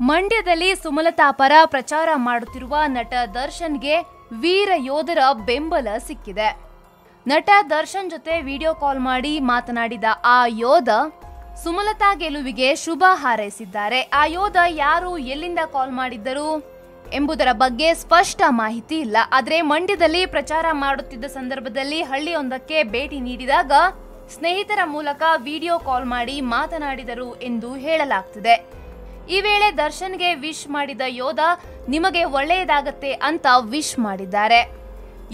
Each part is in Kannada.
ಮಂಡ್ಯದಲ್ಲಿ ಸುಮಲತಾ ಪರ ಪ್ರಚಾರ ಮಾಡುತ್ತಿರುವ ನಟ ದರ್ಶನ್ಗೆ ವೀರ ಯೋಧರ ಬೆಂಬಲ ಸಿಕ್ಕಿದೆ. ನಟ ದರ್ಶನ್ ಜೊತೆ ವಿಡಿಯೋ ಕಾಲ್ ಮಾಡಿ ಮಾತನಾಡಿದ ಆ ಯೋಧ ಸುಮಲತಾ ಗೆಲುವಿಗೆ ಶುಭ ಹಾರೈಸಿದ್ದಾರೆ. ಆ ಯೋಧ ಯಾರು, ಎಲ್ಲಿಂದ ಕಾಲ್ ಮಾಡಿದ್ದರು ಎಂಬುದರ ಬಗ್ಗೆ ಸ್ಪಷ್ಟ ಮಾಹಿತಿ ಇಲ್ಲ. ಆದರೆ ಮಂಡ್ಯದಲ್ಲಿ ಪ್ರಚಾರ ಮಾಡುತ್ತಿದ್ದ ಸಂದರ್ಭದಲ್ಲಿ ಹಳ್ಳಿಯೊಂದಕ್ಕೆ ಭೇಟಿ ನೀಡಿದಾಗ ಸ್ನೇಹಿತರ ಮೂಲಕ ವಿಡಿಯೋ ಕಾಲ್ ಮಾಡಿ ಮಾತನಾಡಿದರು ಎಂದು ಹೇಳಲಾಗ್ತಿದೆ. ಈ ವೇಳೆ ದರ್ಶನ್ಗೆ ವಿಶ್ ಮಾಡಿದ ಯೋಧ ನಿಮಗೆ ಒಳ್ಳೆಯದಾಗತ್ತೆ ಅಂತ ವಿಶ್ ಮಾಡಿದ್ದಾರೆ.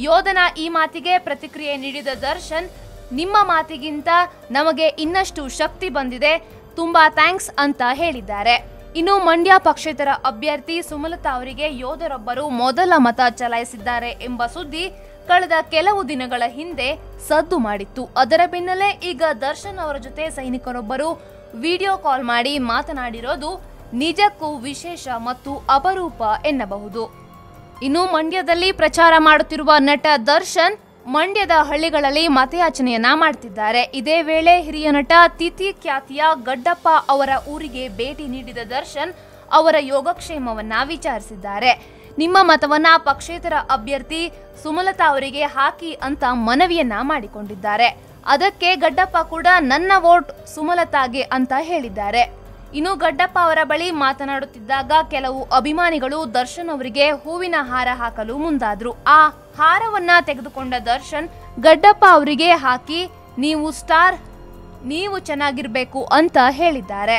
ಯೋಧನ ಈ ಮಾತಿಗೆ ಪ್ರತಿಕ್ರಿಯೆ ನೀಡಿದ ದರ್ಶನ್, ನಿಮ್ಮ ಮಾತಿಗಿಂತ ನಮಗೆ ಇನ್ನಷ್ಟು ಶಕ್ತಿ ಬಂದಿದೆ, ತುಂಬಾ ಥ್ಯಾಂಕ್ಸ್ ಅಂತ ಹೇಳಿದ್ದಾರೆ. ಇನ್ನು ಮಂಡ್ಯ ಪಕ್ಷೇತರ ಅಭ್ಯರ್ಥಿ ಸುಮಲತಾ ಅವರಿಗೆ ಯೋಧರೊಬ್ಬರು ಮೊದಲ ಮತ ಚಲಾಯಿಸಿದ್ದಾರೆ ಎಂಬ ಸುದ್ದಿ ಕಳೆದ ಕೆಲವು ದಿನಗಳ ಹಿಂದೆ ಸದ್ದು ಮಾಡಿತ್ತು. ಅದರ ಬೆನ್ನಲ್ಲೇ ಈಗ ದರ್ಶನ್ ಅವರ ಜೊತೆ ಸೈನಿಕರೊಬ್ಬರು ವಿಡಿಯೋ ಕಾಲ್ ಮಾಡಿ ಮಾತನಾಡಿರೋದು ನಿಜಕ್ಕೂ ವಿಶೇಷ ಮತ್ತು ಅಪರೂಪ ಎನ್ನಬಹುದು. ಇನ್ನು ಮಂಡ್ಯದಲ್ಲಿ ಪ್ರಚಾರ ಮಾಡುತ್ತಿರುವ ನಟ ದರ್ಶನ್ ಮಂಡ್ಯದ ಹಳ್ಳಿಗಳಲ್ಲಿ ಮತಯಾಚನೆಯನ್ನ ಮಾಡ್ತಿದ್ದಾರೆ. ಇದೇ ವೇಳೆ ಹಿರಿಯ ನಟ ತಿಥಿ ಖ್ಯಾತಿಯ ಗಡ್ಡಪ್ಪ ಅವರ ಊರಿಗೆ ಭೇಟಿ ನೀಡಿದ ದರ್ಶನ್ ಅವರ ಯೋಗಕ್ಷೇಮವನ್ನ ವಿಚಾರಿಸಿದ್ದಾರೆ. ನಿಮ್ಮ ಮತವನ್ನ ಪಕ್ಷೇತರ ಅಭ್ಯರ್ಥಿ ಸುಮಲತಾ ಅವರಿಗೆ ಹಾಕಿ ಅಂತ ಮನವಿಯನ್ನ ಮಾಡಿಕೊಂಡಿದ್ದಾರೆ. ಅದಕ್ಕೆ ಗಡ್ಡಪ್ಪ ಕೂಡ ನನ್ನ ವೋಟ್ ಸುಮಲತಾಗೆ ಅಂತ ಹೇಳಿದ್ದಾರೆ. ಇನ್ನು ಗಡ್ಡಪ್ಪ ಅವರ ಬಳಿ ಮಾತನಾಡುತ್ತಿದ್ದಾಗ ಕೆಲವು ಅಭಿಮಾನಿಗಳು ದರ್ಶನ್ ಅವರಿಗೆ ಹೂವಿನ ಹಾರ ಹಾಕಲು ಮುಂದಾದ್ರು. ಆ ಹಾರವನ್ನ ತೆಗೆದುಕೊಂಡ ದರ್ಶನ್, ಗಡ್ಡಪ್ಪ ಅವರಿಗೆ ಹಾಕಿ, ನೀವು ಸ್ಟಾರ್, ನೀವು ಚೆನ್ನಾಗಿರ್ಬೇಕು ಅಂತ ಹೇಳಿದ್ದಾರೆ.